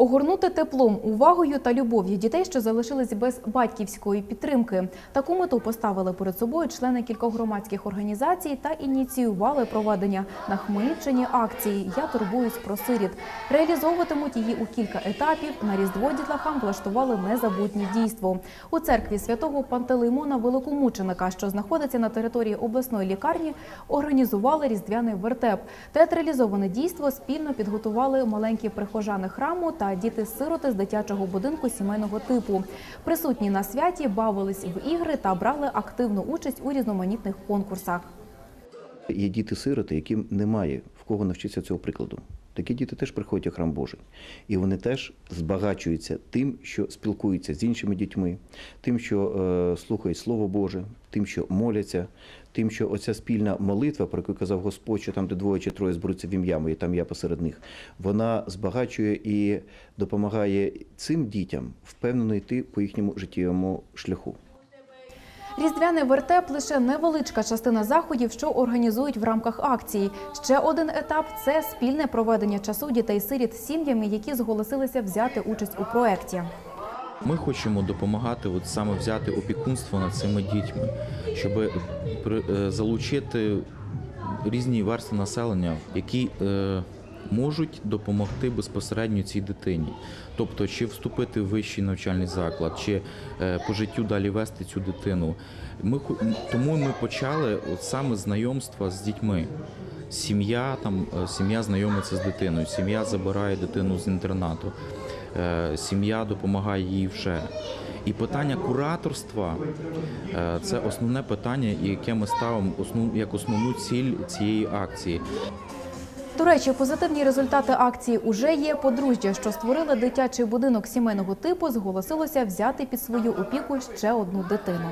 Огорнути теплом, увагою та любов'ю дітей, що залишились без батьківської підтримки. Таку мету поставили перед собою члени кількох громадських організацій та ініціювали проведення на Хмельниччині акції Я турбуюсь про сиріт. Реалізовуватимуть її у кілька етапів. На різдво дітлахам влаштували незабутнє дійство. У церкві святого Пантелеймона Великомученика, що знаходиться на території обласної лікарні, організували різдвяний вертеп. Театралізоване дійство спільно підготували маленькі прихожани храму та діти-сироти з дитячого будинку сімейного типу. Присутні на святі бавились в ігри та брали активну участь у різноманітних конкурсах. Є діти-сироти, яким немає в кого навчитися цього прикладу. Такі діти теж приходять у храм Божий. І вони теж збагачуються тим, що спілкуються з іншими дітьми, тим, що е, слухають Слово Боже, тим, що моляться, тим, що оця спільна молитва, про яку казав Господь, що там, де двоє чи троє зберуться в ім'я моє, там я посеред них, вона збагачує і допомагає цим дітям впевнено йти по їхньому життєвому шляху. Різдвяний вертеп лише невеличка частина заходів, що організують в рамках акції. Ще один етап це спільне проведення часу дітей-сиріт з сім'ями, які зголосилися взяти участь у проєкті. Ми хочемо допомагати, от саме взяти опікунство над цими дітьми, щоб при- е, залучити різні верстви населення, які е, можуть допомогти безпосередньо цій дитині. Тобто, чи вступити в вищий навчальний заклад, чи е, по життю далі вести цю дитину. Ми тому ми почали от саме знайомства з дітьми. Сім'я там е, сім'я знайомиться з дитиною, сім'я забирає дитину з інтернату, е, сім'я допомагає їй вже. І питання кураторства це основне питання, яке ми ставимо як основну ціль цієї акції. До речі, позитивні результати акції уже є. Подружжя, що створили дитячий будинок сімейного типу, зголосилося взяти під свою опіку ще одну дитину.